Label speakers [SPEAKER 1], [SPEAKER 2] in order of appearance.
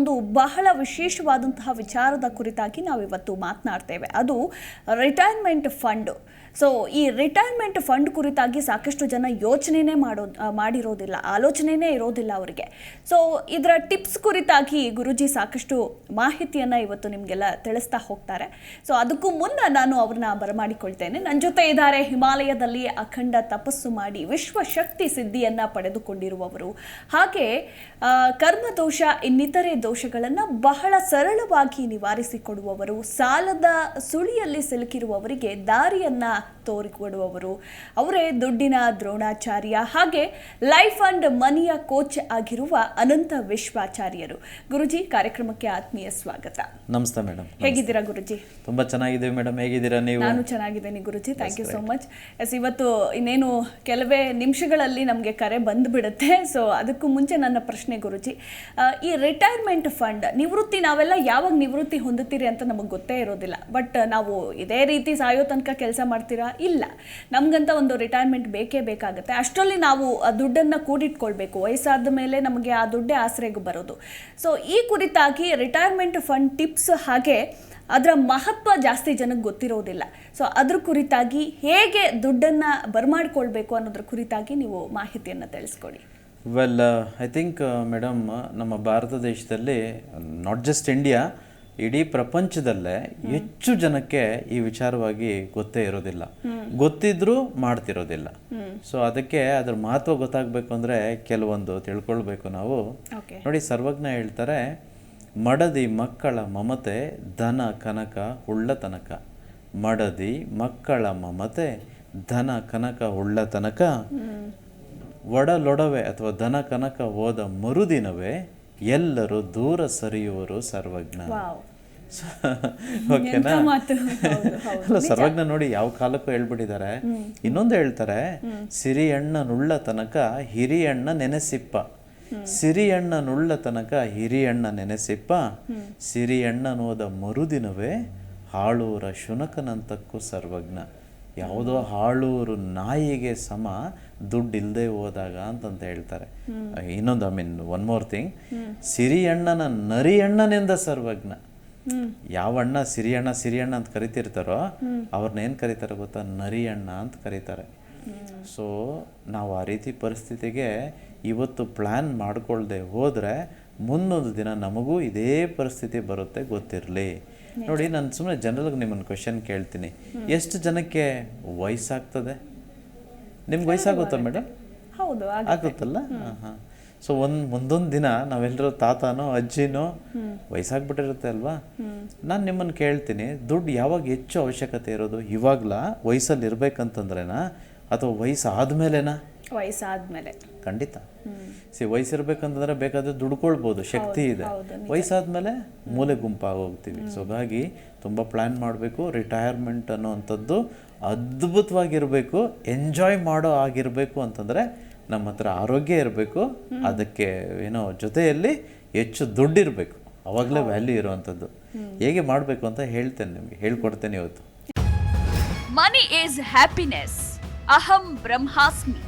[SPEAKER 1] ಒಂದು ಬಹಳ ವಿಶೇಷವಾದಂತಹ ವಿಚಾರದ ಕುರಿತಾಗಿ ನಾವಿವತ್ತು ಮಾತನಾಡ್ತೇವೆ. ಅದು ರಿಟೈರ್ಮೆಂಟ್ ಫಂಡ್ ಸೊ ಈ ರಿಟೈರ್ಮೆಂಟ್ ಫಂಡ್ ಕುರಿತಾಗಿ ಸಾಕಷ್ಟು ಜನ ಯೋಚನೆನೇ ಮಾಡೋ, ಮಾಡಿರೋದಿಲ್ಲ, ಆಲೋಚನೆನೇ ಇರೋದಿಲ್ಲ ಅವರಿಗೆ. ಸೊ ಇದರ ಟಿಪ್ಸ್ ಕುರಿತಾಗಿ ಗುರುಜಿ ಸಾಕಷ್ಟು ಮಾಹಿತಿಯನ್ನು ಇವತ್ತು ನಿಮಗೆಲ್ಲ ತಿಳಿಸ್ತಾ ಹೋಗ್ತಾರೆ. ಸೊ ಅದಕ್ಕೂ ಮುನ್ನ ನಾನು ಅವ್ರನ್ನ ಬರಮಾಡಿಕೊಳ್ತೇನೆ. ನನ್ನ ಜೊತೆ ಇದ್ದಾರೆ ಹಿಮಾಲಯದಲ್ಲಿ ಅಖಂಡ ತಪಸ್ಸು ಮಾಡಿ ವಿಶ್ವಶಕ್ತಿ ಸಿದ್ಧಿಯನ್ನು ಪಡೆದುಕೊಂಡಿರುವವರು. ಹಾಗೆ ಕರ್ಮದೋಷ ಇನ್ನಿತರೆ ದೋಷಗಳನ್ನು ಬಹಳ ಸರಳವಾಗಿ ನಿವಾರಿಸಿಕೊಡುವವರು ಸಾಲದ ಸುಳಿಯಲ್ಲಿ ಸಿಲುಕಿರುವವರಿಗೆ ದಾರಿಯನ್ನ ತೋರಿಕೊಡುವವರು. ಅವರೇ ದುಡ್ಡಿನ ದ್ರೋಣಾಚಾರ್ಯ. ಹಾಗೆ ಲೈಫ್ ಅಂಡ್ ಮನಿಯ ಕೋಚ್ ಆಗಿರುವ ಅನಂತ ವಿಶ್ವಾಚಾರ್ಯರು. ಗುರುಜಿ ಕಾರ್ಯಕ್ರಮಕ್ಕೆ ಆತ್ಮೀಯ ಸ್ವಾಗತ.
[SPEAKER 2] ನಮಸ್ತೆ ಮೇಡಮ್
[SPEAKER 1] ಹೇಗಿದ್ದೀರಾ ಗುರುಜಿ?
[SPEAKER 2] ತುಂಬಾ ಚೆನ್ನಾಗಿದ್ದೀವಿ ಮೇಡಮ್ ಹೇಗಿದ್ದೀರಾ ನೀವು?
[SPEAKER 1] ನಾನು ಚೆನ್ನಾಗಿದ್ದೀನಿ ಗುರುಜಿ. Thank you so much yes ಇವತ್ತು ಇನ್ನೇನು ಕೆಲವೇ ನಿಮಿಷಗಳಲ್ಲಿ ನಮಗೆ ಕರೆ ಬಂದುಬಿಡುತ್ತೆ. ಸೊ ಅದಕ್ಕೂ ಮುಂಚೆ ನನ್ನ ಪ್ರಶ್ನೆ ಗುರುಜಿ. ಈ ರಿಟೈರ್ಮೆಂಟ್ ಫಂಡ್ ನಿವೃತ್ತಿ ನಾವೆಲ್ಲ ಯಾವಾಗ ನಿವೃತ್ತಿ ಹೊಂದುತ್ತೀರಿ ಅಂತ ನಮಗೆ ಗೊತ್ತೇ ಇರೋದಿಲ್ಲ. ಬಟ್ ನಾವು ಇದೇ ರೀತಿ ಸಾಯೋ ತನಕ ಕೆಲಸ ಮಾಡ್ತೀರಾ? ಇಲ್ಲ. ನಮಗಂತ ಒಂದು ರಿಟೈರ್ಮೆಂಟ್ ಬೇಕೇ ಬೇಕಾಗುತ್ತೆ. ಅಷ್ಟರಲ್ಲಿ ನಾವು ದುಡ್ಡನ್ನು ಕೂಡಿಟ್ಕೊಳ್ಬೇಕು. ವಯಸ್ಸಾದ ಮೇಲೆ ನಮಗೆ ಆ ದುಡ್ಡೇ ಆಸರೆಗೆ ಬರೋದು. ಸೊ ಈ ಕುರಿತಾಗಿ ರಿಟೈರ್ಮೆಂಟ್ ಫಂಡ್ ಟಿಪ್ಸ್ ಹಾಗೆ ಅದರ ಮಹತ್ವ ಜಾಸ್ತಿ ಜನಕ್ಕೆ ಗೊತ್ತಿರೋದಿಲ್ಲ. ಸೊ ಅದ್ರ ಕುರಿತಾಗಿ ಹೇಗೆ ದುಡ್ಡನ್ನು ಬರ್ಮಾಡ್ಕೊಳ್ಬೇಕು ಅನ್ನೋದ್ರ ಕುರಿತಾಗಿ ನೀವು ಮಾಹಿತಿಯನ್ನು ತಿಳಿಸ್ಕೊಡಿ.
[SPEAKER 2] ವೆಲ್ ಐ ಥಿಂಕ್ ಮೇಡಮ್ ನಮ್ಮ ಭಾರತ ದೇಶದಲ್ಲಿ ನಾಟ್ ಜಸ್ಟ್ ಇಂಡಿಯಾ ಇಡೀ ಪ್ರಪಂಚದಲ್ಲೇ ಹೆಚ್ಚು ಜನಕ್ಕೆ ಈ ವಿಚಾರವಾಗಿ ಗೊತ್ತೇ ಇರೋದಿಲ್ಲ. ಗೊತ್ತಿದ್ರೂ ಮಾಡ್ತಿರೋದಿಲ್ಲ. ಸೊ ಅದಕ್ಕೆ ಅದ್ರ ಮಹತ್ವ ಗೊತ್ತಾಗಬೇಕು ಅಂದ್ರೆ ಕೆಲವೊಂದು ತಿಳ್ಕೊಳ್ಬೇಕು ನಾವು. ನೋಡಿ ಸರ್ವಜ್ಞ ಹೇಳ್ತಾರೆ ಮಡದಿ ಮಕ್ಕಳ ಮಮತೆ ಧನ ಕನಕ ಉಳ್ಳ ತನಕ. ಮಡದಿ ಮಕ್ಕಳ ಮಮತೆ ಧನ ಕನಕ ಉಳ್ಳ ತನಕ. ಒಡಲೊಡವೆ ಅಥವಾ ಧನ ಕನಕ ಹೋದ ಮರುದಿನವೇ ಎಲ್ಲರೂ ದೂರ ಸರಿಯುವರು ಸರ್ವಜ್ಞ. ಓಕೆನಾ? ಅಲ್ಲ ಸರ್ವಜ್ಞ ನೋಡಿ ಯಾವ ಕಾಲಕ್ಕೂ ಹೇಳ್ಬಿಟ್ಟಿದ್ದಾರೆ. ಇನ್ನೊಂದು ಹೇಳ್ತಾರೆ ಸಿರಿಯಣ್ಣನುಳ್ಳ ತನಕ ಹಿರಿಯಣ್ಣ ನೆನೆಸಿಪ್ಪ. ಸಿರಿಯಣ್ಣನುಳ್ಳ ತನಕ ಹಿರಿಯಣ್ಣ ನೆನೆಸಿಪ್ಪ. ಸಿರಿಯಣ್ಣನೋದ ಮರುದಿನವೇ ಹಾಳೂರ ಶುನಕನಂತಕ್ಕೂ ಸರ್ವಜ್ಞ. ಯಾವುದೋ ಹಾಳೂರು ನಾಯಿಗೆ ಸಮ ದುಡ್ಡು ಇಲ್ಲದೆ ಹೋದಾಗ ಅಂತಂತ ಹೇಳ್ತಾರೆ. ಇನ್ನೊಂದು I mean one more thing ಸಿರಿಯಣ್ಣನ ನರಿಯಣ್ಣನೆಂದ ಸರ್ವಜ್ಞ. ಯಾವ ಅಣ್ಣ ಸಿರಿಯಣ್ಣ ಸಿರಿಯಣ್ಣ ಅಂತ ಕರಿತಿರ್ತಾರೋ ಅವ್ರನ್ನ ಏನು ಕರೀತಾರೆ ಗೊತ್ತಾ? ನರಿ ಅಣ್ಣ ಅಂತ ಕರೀತಾರೆ. ಸೊ ನಾವು ಆ ರೀತಿ ಪರಿಸ್ಥಿತಿಗೆ ಇವತ್ತು ಪ್ಲ್ಯಾನ್ ಮಾಡ್ಕೊಳ್ದೆ ಹೋದರೆ ಮುಂದೊಂದು ದಿನ ನಮಗೂ ಇದೇ ಪರಿಸ್ಥಿತಿ ಬರುತ್ತೆ ಗೊತ್ತಿರಲಿ. ನೋಡಿ ನಾನು ಸುಮ್ಮನೆ ಜನರಲ್ಗೆ ನಿಮ್ಮನ್ನು ಕ್ವೆಶನ್ ಕೇಳ್ತೀನಿ. ಎಷ್ಟು ಜನಕ್ಕೆ ವಯಸ್ಸಾಗ್ತದೆ? ನಿಮ್ಗೆ ವಯಸ್ಸಾಗುತ್ತಾ ಮೇಡಮ್
[SPEAKER 1] ಹೌದು
[SPEAKER 2] ಆಗುತ್ತಲ್ಲ? ಹಾಂ ಹಾಂ. ಸೊ ಒಂದು ಮುಂದೊಂದು ದಿನ ನಾವೆಲ್ಲರೂ ತಾತನೋ ಅಜ್ಜಿನೋ ವಯಸ್ಸಾಗ್ಬಿಟ್ಟಿರುತ್ತೆ ಅಲ್ವಾ? ನಾನು ನಿಮ್ಮನ್ನು ಕೇಳ್ತೀನಿ ದುಡ್ಡು ಯಾವಾಗ ಹೆಚ್ಚು ಅವಶ್ಯಕತೆ ಇರೋದು? ಇವಾಗಲ ವಯಸ್ಸಲ್ಲಿ ಇರ್ಬೇಕಂತಂದ್ರೇನಾ ಅಥವಾ ವಯಸ್ಸಾದ ಆದ್ಮೇಲೆನಾ
[SPEAKER 1] ವಯಸ್ಸಾದ್ಮೇಲೆ.
[SPEAKER 2] ಖಂಡಿತ. ಸಿ ವಯಸ್ಸಿರ್ಬೇಕಂತಂದ್ರೆ ಬೇಕಾದ್ರೆ ದುಡ್ಕೊಳ್ಬೋದು ಶಕ್ತಿ ಇದೆ. ವಯಸ್ಸಾದ್ಮೇಲೆ ಮೂಲೆ ಗುಂಪಾಗಿ ಹೋಗ್ತೀವಿ ಸೊ ಹಾಗಾಗಿ ತುಂಬ ಪ್ಲ್ಯಾನ್ ಮಾಡಬೇಕು ರಿಟೈರ್ಮೆಂಟ್ ಅನ್ನೋವಂಥದ್ದು ಅದ್ಭುತವಾಗಿರಬೇಕು ಎಂಜಾಯ್ ಮಾಡೋ ಆಗಿರಬೇಕು ಅಂತಂದರೆ ನಮ್ಮ ಹತ್ರ ಆರೋಗ್ಯ ಇರಬೇಕು ಅದಕ್ಕೆ ಏನೋ ಜೊತೆಯಲ್ಲಿ ಹೆಚ್ಚು ದುಡ್ಡಿರಬೇಕು. ಅವಾಗಲೇ ವ್ಯಾಲ್ಯೂ ಇರುವಂಥದ್ದು. ಹೇಗೆ ಮಾಡಬೇಕು ಅಂತ ಹೇಳ್ತೇನೆ ನಿಮಗೆ ಹೇಳ್ಕೊಡ್ತೇನೆ ಇವತ್ತು.
[SPEAKER 3] ಮನಿ ಈಸ್ ಹ್ಯಾಪಿನೆಸ್ ಅಹಂ ಬ್ರಹ್ಮಾಸ್ಮಿ